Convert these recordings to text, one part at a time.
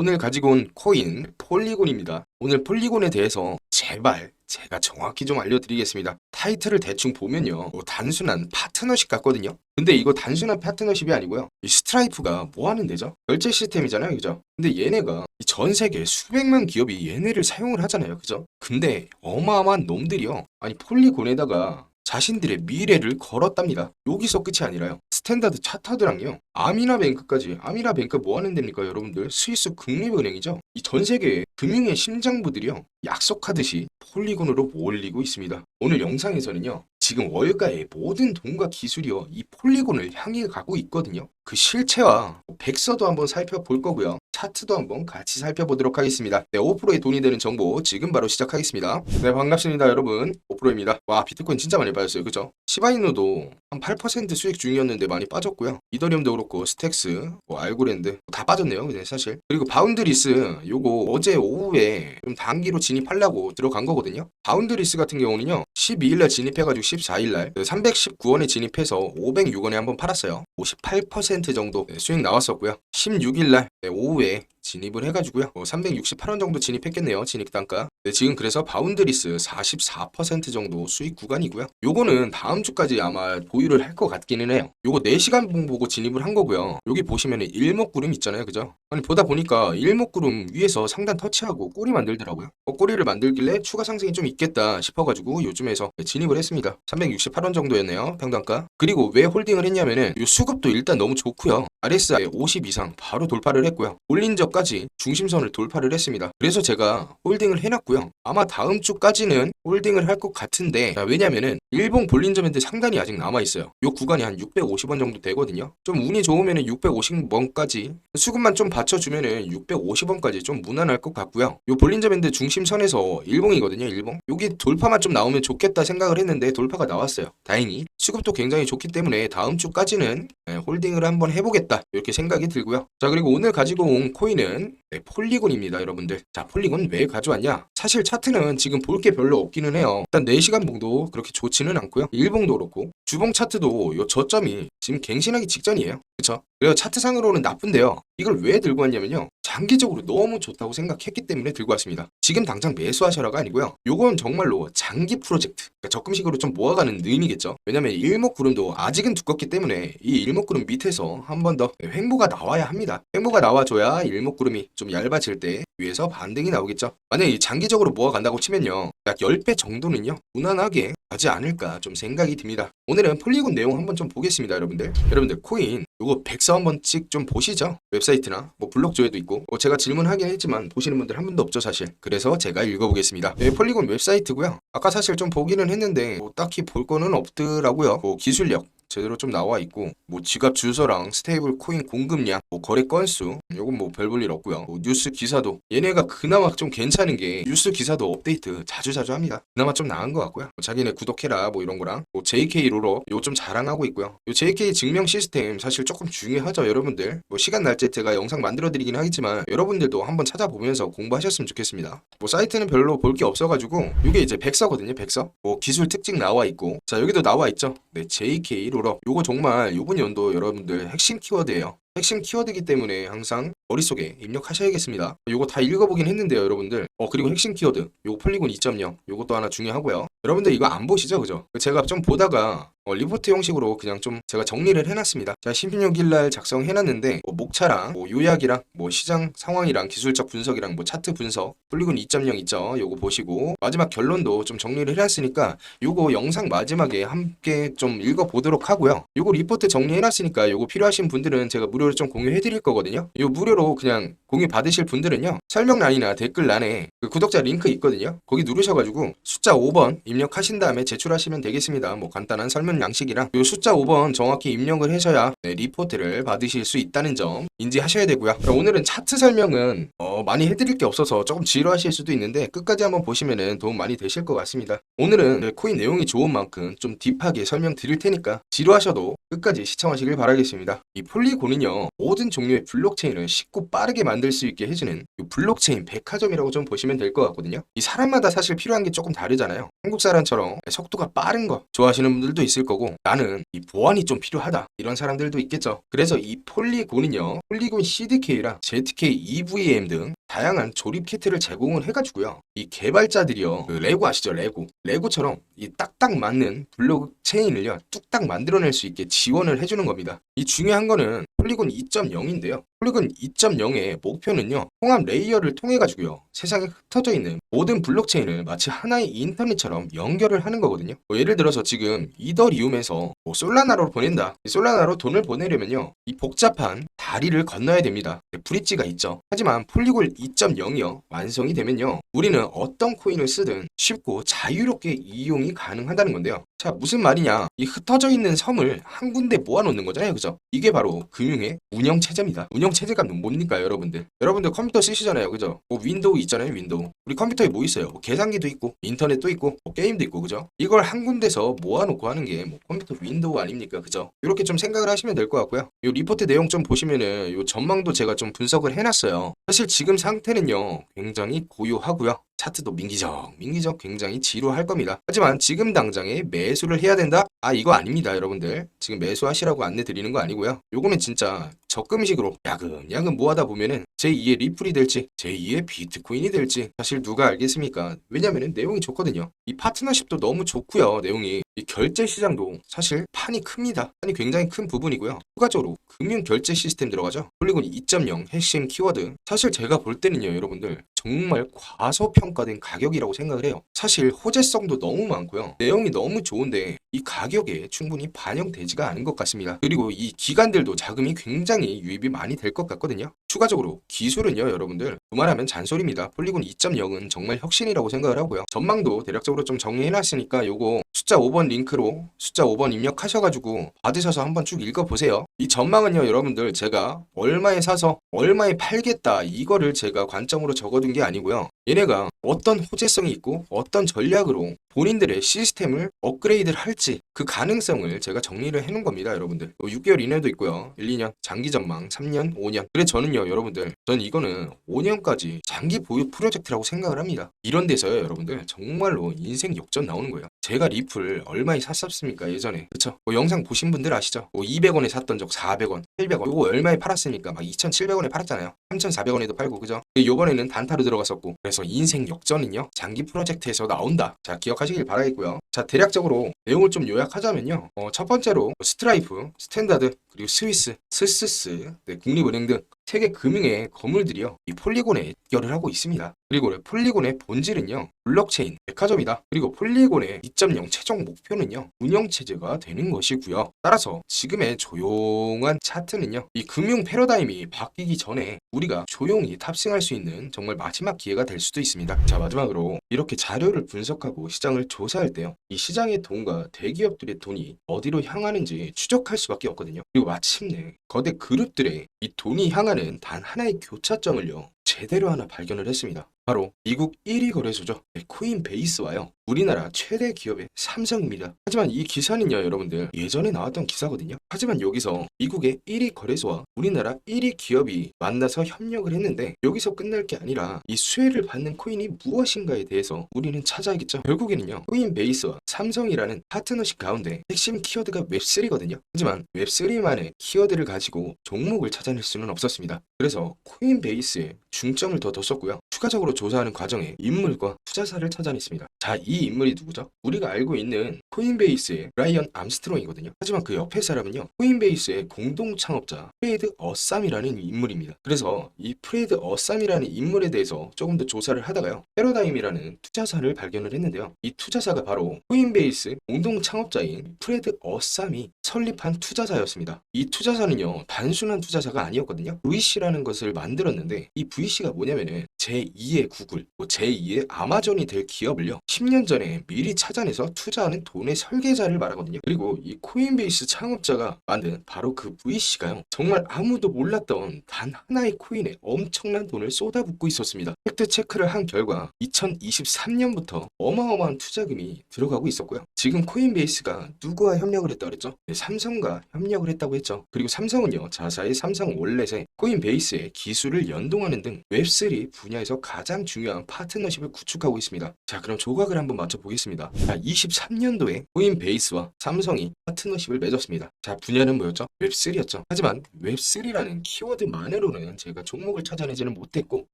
오늘 가지고 온 코인 폴리곤입니다. 오늘 폴리곤에 대해서 제발 제가 정확히 좀 알려드리겠습니다. 타이틀을 대충 보면요. 뭐 단순한 파트너십 같거든요. 근데 이거 단순한 파트너십이 아니고요. 이 스트라이프가 뭐 하는 데죠? 결제 시스템이잖아요. 그죠? 근데 얘네가 이전 세계 수백만 기업이 얘네를 사용을 하잖아요. 그죠? 근데 어마어마한 놈들이요. 아니 폴리곤에다가 자신들의 미래를 걸었답니다. 여기서 끝이 아니라요. 스탠다드 차타드랑요. 아미나뱅크까지. 아미나뱅크 뭐 하는 데입니까, 여러분들? 스위스 국립은행이죠. 이 전 세계 금융의 심장부들이요. 약속하듯이 폴리곤으로 몰리고 있습니다. 오늘 영상에서는요. 지금 월가의 모든 돈과 기술이요. 이 폴리곤을 향해 가고 있거든요. 그 실체와 백서도 한번 살펴볼 거고요. 차트도 한번 같이 살펴보도록 하겠습니다. 네, 5%의 돈이 되는 정보 지금 바로 시작하겠습니다. 네, 반갑습니다, 여러분. 5%입니다. 와, 비트코인 진짜 많이 빠졌어요. 그죠? 시바이노도 한 8% 수익 중이었는데 많이 빠졌고요. 이더리움도 그렇고 스택스, 뭐 알고랜드 다 빠졌네요. 근데 사실. 그리고 바운드리스 요거 어제 오후에 좀 단기로 진입하려고 들어간 거거든요. 바운드리스 같은 경우는요. 12일날 진입해가지고 14일날 319원에 진입해서 506원에 한번 팔았어요. 58% 정도 네, 수익 나왔었고요. 16일날 오후에 진입을 해가지고요. 368원 정도 진입했겠네요. 진입 단가. 네, 지금 그래서 바운드리스 44% 정도 수익 구간이고요. 요거는 다음 주까지 아마 보유를 할 것 같기는 해요. 요거 4시간 봉 보고 진입을 한 거고요. 여기 보시면은 일목구름 있잖아요. 그죠? 아니 보다 보니까 일목구름 위에서 상단 터치하고 꼬리 만들더라고요. 어, 꼬리를 만들길래 추가 상승이 좀 있겠다 싶어가지고 요즘에서 진입을 했습니다. 368원 정도였네요. 평단가. 그리고 왜 홀딩을 했냐면은 요 수급도 일단 너무 좋고요. RSI 50 이상 바로 돌파를 했고요. 올린 저 까지 중심선을 돌파를 했습니다. 그래서 제가 홀딩을 해놨고요. 아마 다음 주까지는 홀딩을 할 것 같은데 자, 왜냐면은 일본 볼린저밴드 상단이 아직 남아있어요. 요 구간이 한 650원 정도 되거든요. 좀 운이 좋으면은 650원까지 수급만 좀 받쳐주면은 650원까지 좀 무난할 것 같고요. 요 볼린저밴드 중심선에서 일봉이거든요. 일봉. 여기 돌파만 좀 나오면 좋겠다 생각을 했는데 돌파가 나왔어요. 다행히 수급도 굉장히 좋기 때문에 다음 주까지는 네, 홀딩을 한번 해보겠다 이렇게 생각이 들고요. 자 그리고 오늘 가지고 온 코인은 네, 폴리곤입니다, 여러분들. 자 폴리곤 왜 가져왔냐? 사실 차트는 지금 볼 게 별로 없기는 해요. 일단 4시간 봉도 그렇게 좋지는 않고요. 일봉도 그렇고 주봉 차트도 요 저점이 지금 갱신하기 직전이에요. 그쵸? 그래서 차트상으로는 나쁜데요. 이걸 왜 들고 왔냐면요. 장기적으로 너무 좋다고 생각했기 때문에 들고 왔습니다. 지금 당장 매수하셔라가 아니고요. 요건 정말로 장기 프로젝트. 그러니까 적금식으로 좀 모아가는 의미겠죠. 왜냐면 일목구름도 아직은 두껍기 때문에 이 일목구름 밑에서 한 번 더 횡보가 나와야 합니다. 횡보가 나와줘야 일목구름이 좀 얇아질 때 위에서 반등이 나오겠죠. 만약에 장기적으로 모아간다고 치면요. 약 10배 정도는요. 무난하게 가지 않을까 좀 생각이 듭니다. 오늘은 폴리곤 내용 한번 좀 보겠습니다, 여러분들. 여러분들 코인 요거 백서 한 번씩 좀 보시죠. 웹사이트나 뭐 블록 조회도 있고 뭐 제가 질문하긴 했지만 보시는 분들 한 분도 없죠, 사실. 그래서 제가 읽어보겠습니다. 네, 폴리곤 웹사이트고요. 아까 사실 좀 보기는 했는데 뭐 딱히 볼 거는 없더라고요. 뭐 기술력 제대로 좀 나와 있고 뭐 지갑 주소랑 스테이블 코인 공급량, 뭐 거래 건수 요건 뭐 별 볼 일 없고요. 뭐 뉴스 기사도 얘네가 그나마 좀 괜찮은 게 뉴스 기사도 업데이트 자주 자주 합니다. 그나마 좀 나은 것 같고요. 뭐 자기네 구독해라 뭐 이런 거랑 뭐 JK 롤업 요 좀 자랑하고 있고요. 요 JK 증명 시스템 사실 조금 중요하죠, 여러분들. 뭐 시간 날짜 제가 영상 만들어 드리긴 하겠지만 여러분들도 한번 찾아보면서 공부하셨으면 좋겠습니다. 뭐 사이트는 별로 볼 게 없어가지고 요게 이제 백서거든요, 백서. 뭐 기술 특징 나와 있고 자 여기도 나와 있죠. 네, JK 롤업 요거 정말 요번 연도 여러분들 핵심 키워드예요. 핵심 키워드이기 때문에 항상 머릿속에 입력하셔야겠습니다. 요거 다 읽어보긴 했는데요, 여러분들. 어, 그리고 핵심 키워드. 요거 폴리곤 2.0. 요것도 하나 중요하고요. 여러분들 이거 안 보시죠, 그죠? 제가 좀 보다가 어, 리포트 형식으로 그냥 좀 제가 정리를 해놨습니다. 자, 16일날 작성해놨는데 뭐 목차랑 뭐 요약이랑 뭐 시장 상황이랑 기술적 분석이랑 뭐 차트 분석 폴리곤 2.0 있죠. 요거 보시고 마지막 결론도 좀 정리를 해놨으니까 요거 영상 마지막에 함께 좀 읽어보도록 하고요. 요거 리포트 정리해놨으니까 요거 필요하신 분들은 제가 무료 로좀 공유해 드릴 거거든요. 요 무료로 그냥 공유 받으실 분들은요. 설명란이나 댓글란에 그 구독자 링크 있거든요. 거기 누르셔가지고 숫자 5번 입력하신 다음에 제출하시면 되겠습니다. 뭐 간단한 설명 양식이랑 요 숫자 5번 정확히 입력을 하셔야 네, 리포트를 받으실 수 있다는 점 인지하셔야 되고요. 그럼 오늘은 차트 설명은 어, 많이 해드릴 게 없어서 조금 지루하실 수도 있는데 끝까지 한번 보시면은 도움 많이 되실 것 같습니다. 오늘은 네, 코인 내용이 좋은 만큼 좀 딥하게 설명드릴 테니까 지루하셔도 끝까지 시청하시길 바라겠습니다. 이 폴리곤은요 이거는요 모든 종류의 블록체인을 쉽고 빠르게 만들 수 있게 해주는 이 블록체인 백화점이라고 좀 보시면 될 것 같거든요. 이 사람마다 사실 필요한 게 조금 다르잖아요. 한국 사람처럼 속도가 빠른 거 좋아하시는 분들도 있을 거고 나는 이 보안이 좀 필요하다 이런 사람들도 있겠죠. 그래서 이 폴리곤은요 폴리곤 CDK랑 ZK EVM 등 다양한 조립 키트를 제공을 해가지고요. 이 개발자들이요. 그 레고 아시죠? 레고. 레고처럼 이 딱딱 맞는 블록체인을요. 뚝딱 만들어낼 수 있게 지원을 해주는 겁니다. 이 중요한 거는 폴리곤 2.0인데요. 폴리곤 2.0의 목표는요. 통합 레이어를 통해 가지고요. 세상에 흩어져 있는 모든 블록체인을 마치 하나의 인터넷처럼 연결을 하는 거거든요. 뭐 예를 들어서 지금 이더리움에서 뭐 솔라나로 보낸다. 이 솔라나로 돈을 보내려면요. 이 복잡한 다리를 건너야 됩니다. 브릿지가 있죠. 하지만 폴리곤 2.0이요. 완성이 되면요. 우리는 어떤 코인을 쓰든 쉽고 자유롭게 이용이 가능하다는 건데요. 자, 무슨 말이냐? 이 흩어져 있는 섬을 한 군데 모아놓는 거잖아요. 그죠? 이게 바로 금융의 운영체제입니다. 운영체제가 뭡니까, 여러분들? 여러분들 컴퓨터 쓰시잖아요. 그죠? 뭐 윈도우 있잖아요, 윈도우. 우리 컴퓨터에 뭐 있어요? 뭐 계산기도 있고, 인터넷도 있고, 뭐 게임도 있고, 그죠? 이걸 한 군데서 모아놓고 하는 게 뭐 컴퓨터 윈도우 아닙니까? 그죠? 이렇게 좀 생각을 하시면 될 것 같고요. 이 리포트 내용 좀 보시면은 요 전망도 제가 좀 분석을 해놨어요. 사실 지금 상태는요, 굉장히 고요하고요. 차트도 민기적, 민기적 굉장히 지루할 겁니다. 하지만 지금 당장에 매 수를 해야 된다? 아, 이거 아닙니다, 여러분들. 지금 매수하시라고 안내 드리는 거 아니고요. 요거는 진짜 적금식으로 야금야금 모아다 보면은 제2의 리플이 될지 제2의 비트코인이 될지 사실 누가 알겠습니까? 왜냐면은 내용이 좋거든요. 이 파트너십도 너무 좋고요. 내용이 이 결제 시장도 사실 판이 큽니다. 판이 굉장히 큰 부분이고요. 추가적으로 금융 결제 시스템 들어가죠. 폴리곤 2.0 핵심 키워드. 사실 제가 볼 때는요, 여러분들 정말 과소평가된 가격이라고 생각을 해요. 사실 호재성도 너무 많고요. 내용이 너무 좋은데 이 가격에 충분히 반영되지가 않은 것 같습니다. 그리고 이 기관들도 자금이 굉장히 유입이 많이 될 것 같거든요. 추가적으로 기술은요, 여러분들 두말하면 잔소리입니다. 폴리곤 2.0은 정말 혁신이라고 생각을 하고요. 전망도 대략적으로 좀 정리해놨으니까 요거 숫자 5번 링크로 숫자 5번 입력하셔가지고 받으셔서 한번 쭉 읽어보세요. 이 전망은요, 여러분들 제가 얼마에 사서 얼마에 팔겠다 이거를 제가 관점으로 적어둔 게 아니고요. 얘네가 어떤 호재성이 있고 어떤 전략으로 본인들의 시스템을 업그레이드를 할지 그 가능성을 제가 정리를 해놓은 겁니다, 여러분들. 6개월 이내도 있고요. 1, 2년, 장기 전망, 3년, 5년. 그래 저는요, 여러분들, 전 이거는 5년까지 장기 보유 프로젝트라고 생각을 합니다. 이런 데서요, 여러분들 정말로 인생 역전 나오는 거예요. 제가 리플 얼마에 샀었습니까, 예전에? 그쵸? 뭐 영상 보신 분들 아시죠? 뭐 200원에 샀던 적 400원, 700원. 요거 얼마에 팔았습니까? 막 2,700원에 팔았잖아요. 3,400원에도 팔고, 그죠? 요번에는 단타로 들어갔었고. 그래서 인생 역전은요, 장기 프로젝트에서 나온다. 자, 기억 하시길 바라겠고요. 자, 대략적으로 내용을 좀 요약하자면요. 어, 첫 번째로 스트라이프, 스탠다드, 그리고 스위스, 스스스, 네, 국립은행 등 세계 금융의 거물들이요. 이 폴리곤에 연결을 하고 있습니다. 그리고 폴리곤의 본질은요. 블록체인, 백화점이다. 그리고 폴리곤의 2.0 최종 목표는요. 운영체제가 되는 것이고요. 따라서 지금의 조용한 차트는요. 이 금융 패러다임이 바뀌기 전에 우리가 조용히 탑승할 수 있는 정말 마지막 기회가 될 수도 있습니다. 자 마지막으로 이렇게 자료를 분석하고 시장을 조사할 때요. 이 시장의 돈과 대기업들의 돈이 어디로 향하는지 추적할 수밖에 없거든요. 그리고 마침내 거대 그룹들의 이 돈이 향하는 단 하나의 교차점을요. 제대로 하나 발견을 했습니다. 바로 미국 1위 거래소죠. 네, 코인 베이스와요. 우리나라 최대 기업의 삼성입니다. 하지만 이 기사는요, 여러분들 예전에 나왔던 기사거든요. 하지만 여기서 미국의 1위 거래소와 우리나라 1위 기업이 만나서 협력을 했는데 여기서 끝날 게 아니라 이 수혜를 받는 코인이 무엇인가에 대해서 우리는 찾아야겠죠. 결국에는요, 코인 베이스와 삼성이라는 파트너십 가운데 핵심 키워드가 웹3거든요. 하지만 웹3만의 키워드를 가지고 종목을 찾아낼 수는 없었습니다. 그래서 코인 베이스에 중점을 더 뒀었고요. 추가적으로 조사하는 과정에 인물과 투자사를 찾아냈습니다. 자, 이 인물이 누구죠? 우리가 알고 있는 코인베이스의 브라이언 암스트롱이거든요. 하지만 그 옆에 사람은요. 코인베이스의 공동 창업자 프레이드 어쌈이라는 인물입니다. 그래서 이 프레이드 어쌈이라는 인물에 대해서 조금 더 조사를 하다가요. 패러다임이라는 투자사를 발견을 했는데요. 이 투자사가 바로 코인베이스 공동 창업자인 프레드 어쌈이 설립한 투자사였습니다. 이 투자사는요. 단순한 투자사가 아니었거든요. VC라는 것을 만들었는데 이 VC가 뭐냐면은 제 제2의 구글, 뭐 제2의 아마존이 될 기업을요. 10년 전에 미리 찾아내서 투자하는 돈의 설계자를 말하거든요. 그리고 이 코인베이스 창업자가 만든 바로 그 VC가요. 정말 아무도 몰랐던 단 하나의 코인에 엄청난 돈을 쏟아붓고 있었습니다. 팩트 체크를 한 결과 2023년부터 어마어마한 투자금이 들어가고 있었고요. 지금 코인베이스가 누구와 협력을 했다고 그랬죠? 네, 삼성과 협력을 했다고 했죠. 그리고 삼성은요, 자사의 삼성 월렛에 코인베이스의 기술을 연동하는 등 웹3 분야에서 가장 중요한 파트너십을 구축하고 있습니다. 자, 그럼 조각을 한번 맞춰보겠습니다. 자, 23년도에 코인 베이스와 삼성이 파트너십을 맺었습니다. 자, 분야는 뭐였죠? 웹3였죠. 하지만 웹3라는 키워드만으로는 제가 종목을 찾아내지는 못했고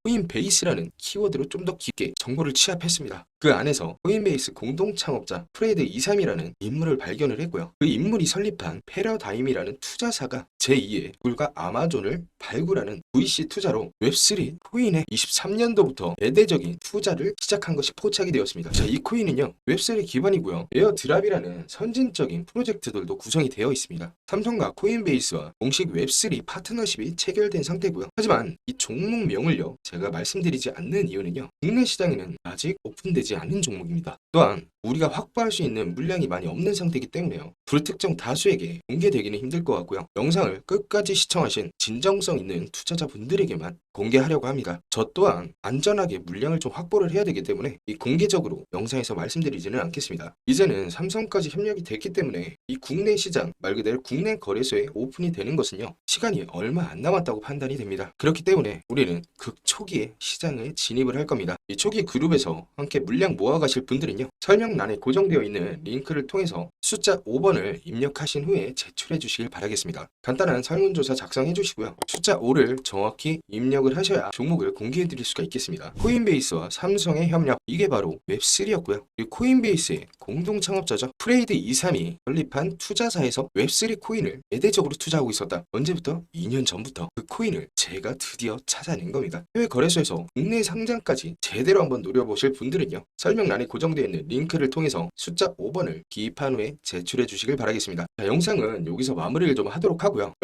코인 베이스라는 키워드로 좀 더 깊게 정보를 취합했습니다. 그 안에서 코인베이스 공동 창업자 프레드 이삼이라는 인물을 발견을 했고요. 그 인물이 설립한 패러다임이라는 투자사가 제2의 구글과 아마존을 발굴하는 VC 투자로 웹3 코인에 23년 도부터 대대적인 투자를 시작한 것이 포착이 되었습니다. 자, 이 코인은요, 웹3 기반이고요. 에어드랍이라는 선진적인 프로젝트들도 구성이 되어 있습니다. 삼성과 코인베이스와 공식 웹3 파트너십이 체결된 상태고요. 하지만 이 종목명을요, 제가 말씀드리지 않는 이유는요, 국내 시장에는 아직 오픈되지 않은 종목입니다. 또한 우리가 확보할 수 있는 물량이 많이 없는 상태이기 때문에요. 불특정 다수에게 공개되기는 힘들 것 같고요. 영상을 끝까지 시청하신 진정성 있는 투자자분들에게만 공개하려고 합니다. 저 또한 안전하게 물량을 좀 확보를 해야 되기 때문에 이 공개적으로 영상에서 말씀드리지는 않겠습니다. 이제는 삼성까지 협력이 됐기 때문에 이 국내 시장 말 그대로 국내 거래소에 오픈이 되는 것은요. 시간이 얼마 안 남았다고 판단이 됩니다. 그렇기 때문에 우리는 극초기에 시장에 진입을 할 겁니다. 이 초기 그룹에서 함께 물량 모아가실 분들은요. 설명 란에 고정되어 있는 링크를 통해서 숫자 5번을 입력하신 후에 제출해 주시길 바라겠습니다. 간단한 설문조사 작성해 주시고요. 숫자 5를 정확히 입력을 하셔야 종목을 공개해 드릴 수가 있겠습니다. 코인베이스와 삼성의 협력 이게 바로 웹3였고요. 이 코인베이스의 공동 창업자죠. 프레이드 23이 설립한 투자사에서 웹3 코인을 대대적으로 투자하고 있었다. 언제부터? 2년 전부터 그 코인을 제가 드디어 찾아낸 겁니다. 해외 거래소에서 국내 상장까지 제대로 한번 노려보실 분들은요. 설명란에 고정되어 있는 링크를 통해서 숫자 5번을 기입한 후에 제출해 주시길 바라겠습니다. 자, 영상은 여기서 마무리를 좀 하도록 하고요.